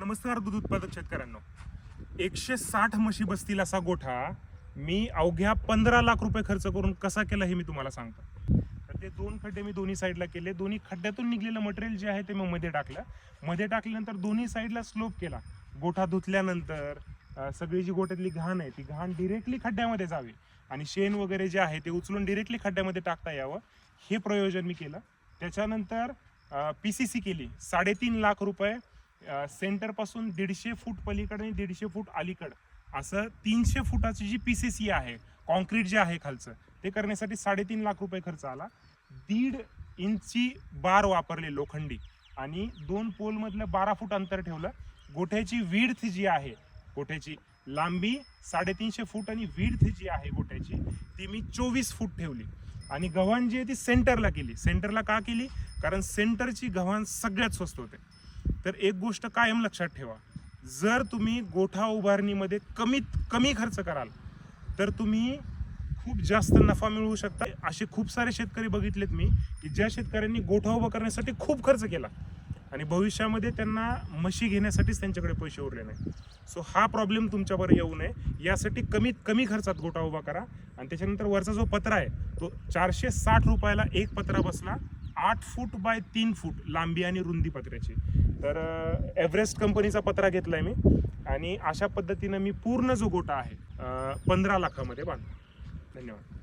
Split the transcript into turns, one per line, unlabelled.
नमस्कार दूध उत्पादक शेतकऱ्यांनो. एकशे साठ म्हशी बसतील असा गोठा मी अवघ्या पंधरा लाख रुपये खर्च करून कसा केला हे मी तुम्हाला सांगतो. तर ते दोन खड्डे मी दोन्ही साईडला केले. दोन्ही खड्ड्यातून निघलेलं मटेरियल जे आहे ते मग मध्ये टाकलं. मध्ये टाकल्यानंतर दोन्ही साईडला स्लोप केला. गोठा धुतल्यानंतर सगळी जी गोठ्यातली घाण आहे ती घाण डिरेक्टली खड्ड्यामध्ये जावी. आणि शेण वगैरे जे आहे ते उचलून डिरेक्टली खड्ड्यामध्ये टाकता यावं. हे प्रयोजन मी केलं. त्याच्यानंतर पी सी सी केली. साडेतीन लाख रुपये सेंटरपासून दीडशे फूट पलीकडे आणि दीडशे फूट अलीकड. असं तीनशे फुटाची जी पी सी सी आहे कॉन्क्रीट जे आहे खालचं ते करण्यासाठी साडेतीन लाख रुपये खर्च आला. दीड इंची बार वापरले लोखंडी आणि दोन पोलमधलं बारा फूट अंतर ठेवलं. गोठ्याची विड्थ जी आहे गोठ्याची लांबी साडेतीनशे फूट आणि विड्थ जी आहे गोठ्याची ती मी चोवीस फूट ठेवली. आणि गव्हाण जी आहे ती सेंटरला केली. सेंटरला का केली? कारण सेंटरची गव्हाण सगळ्यात स्वस्त होते. तर एक गोष्ट कायम लक्षात ठेवा. जर तुम्ही गोठा उभारणीमध्ये कमीत कमी खर्च कराल तर तुम्ही खूप जास्त नफा मिळवू शकता. असे खूप सारे शेतकरी बघितलेत मी की ज्या शेतकऱ्यांनी गोठा उभा करण्यासाठी खूप खर्च केला आणि भविष्यामध्ये त्यांना म्हशी घेण्यासाठीच त्यांच्याकडे पैसे उरले नाही सो हा प्रॉब्लेम तुमच्यावर येऊ नये. यासाठी कमीत कमी खर्चात गोठा उभा करा. आणि त्याच्यानंतर वरचा जो पत्रा आहे तो चारशे साठ रुपयाला एक पत्रा बसला. आठ फूट बाय तीन फूट लांबी आणि रुंदी पत्र्याची. तर एव्हरेस्ट कंपनीचा पत्रा घेतला आहे मी. आणि अशा पद्धतीनं मी पूर्ण जो गोटा आहे पंधरा लाखामध्ये बांधला धन्यवाद.